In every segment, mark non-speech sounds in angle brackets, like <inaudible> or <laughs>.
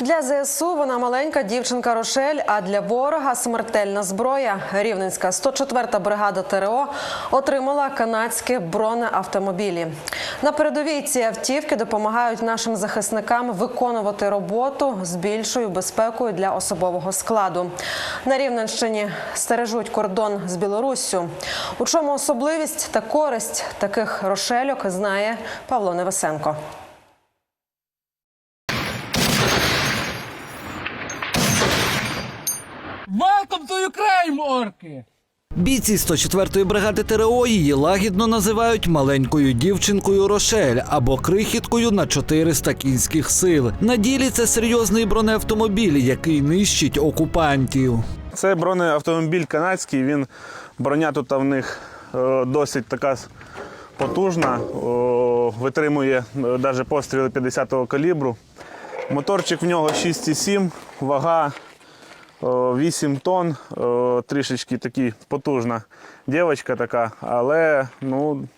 Для ЗСУ вона маленька дівчинка Рошель, а для ворога смертельна зброя. Рівненська 104-та бригада ТРО отримала канадські бронеавтомобілі. На передовій ці автівки допомагають нашим захисникам виконувати роботу з більшою безпекою для особового складу. На Рівненщині стережуть кордон з Білоруссю. У чому особливість та користь таких рошельок знає Павло Невесенко. Welcome to Ukraine, орки! Бійці 104-ї бригади ТРО її лагідно називають маленькою дівчинкою Рошель або крихіткою на 400 кінських сил. На ділі це серйозний бронеавтомобіль, який нищить окупантів. Це бронеавтомобіль канадський. Він броня тут в них е, досить така потужна, витримує навіть постріли 50-го калібру. Моторчик в нього 6,7, вага 8 тонн, трішечки такі потужна дівчинка така, але ну,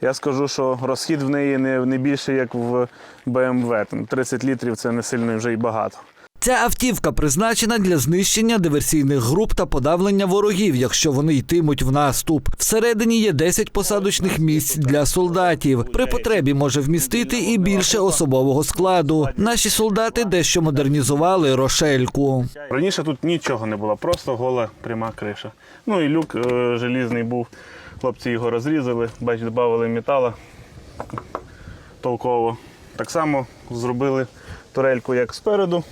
я скажу, що розхід в неї не, не більше, як в BMW. Там 30 літрів це не сильно вже й багато. Ця автівка призначена для знищення диверсійних груп та подавлення ворогів, якщо вони йтимуть в наступ. Всередині є 10 посадочних місць для солдатів. При потребі може вмістити і більше особового складу. Наші солдати дещо модернізували рошельку. Раніше тут нічого не було, просто гола пряма криша. Ну і люк е, желізний був. Хлопці його розрізали, бач, додали метала толково. Так само зробили турельку як спереду.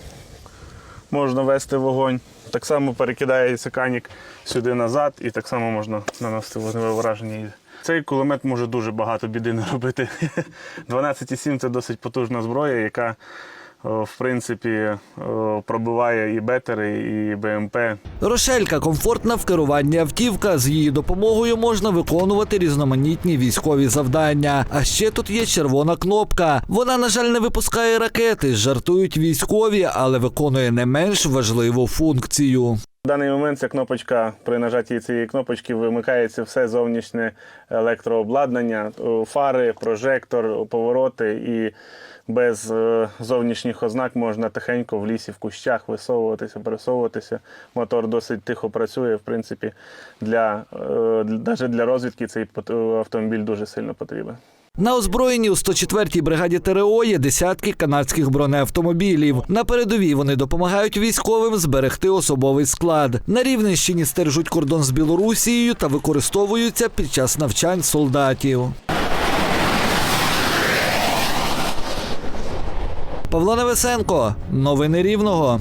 Можна вести вогонь. Так само перекидається канік сюди назад, і так само можна наносити вогневе враження. Цей кулемет може дуже багато біди наробити. <laughs> 12,7 це досить потужна зброя, яка в принципі пробиває і бетери, і БМП. Рошелька комфортна в керуванні автівка. З її допомогою можна виконувати різноманітні військові завдання. А ще тут є червона кнопка. Вона, на жаль, не випускає ракети. Жартують військові, але виконує не менш важливу функцію. В даний момент ця кнопочка при нажатті цієї кнопочки вимикається все зовнішнє електрообладнання, фари, прожектор, повороти і без е, зовнішніх ознак можна тихенько в лісі, в кущах висовуватися, пересовуватися. Мотор досить тихо працює. В принципі, для, е, навіть для розвідки цей автомобіль дуже сильно потрібен. На озброєнні у 104-й бригаді ТРО є десятки канадських бронеавтомобілів. На передовій вони допомагають військовим зберегти особовий склад. На Рівненщині стержуть кордон з Білорусією та використовуються під час навчань солдатів. Павло Невесенко, новини Рівного.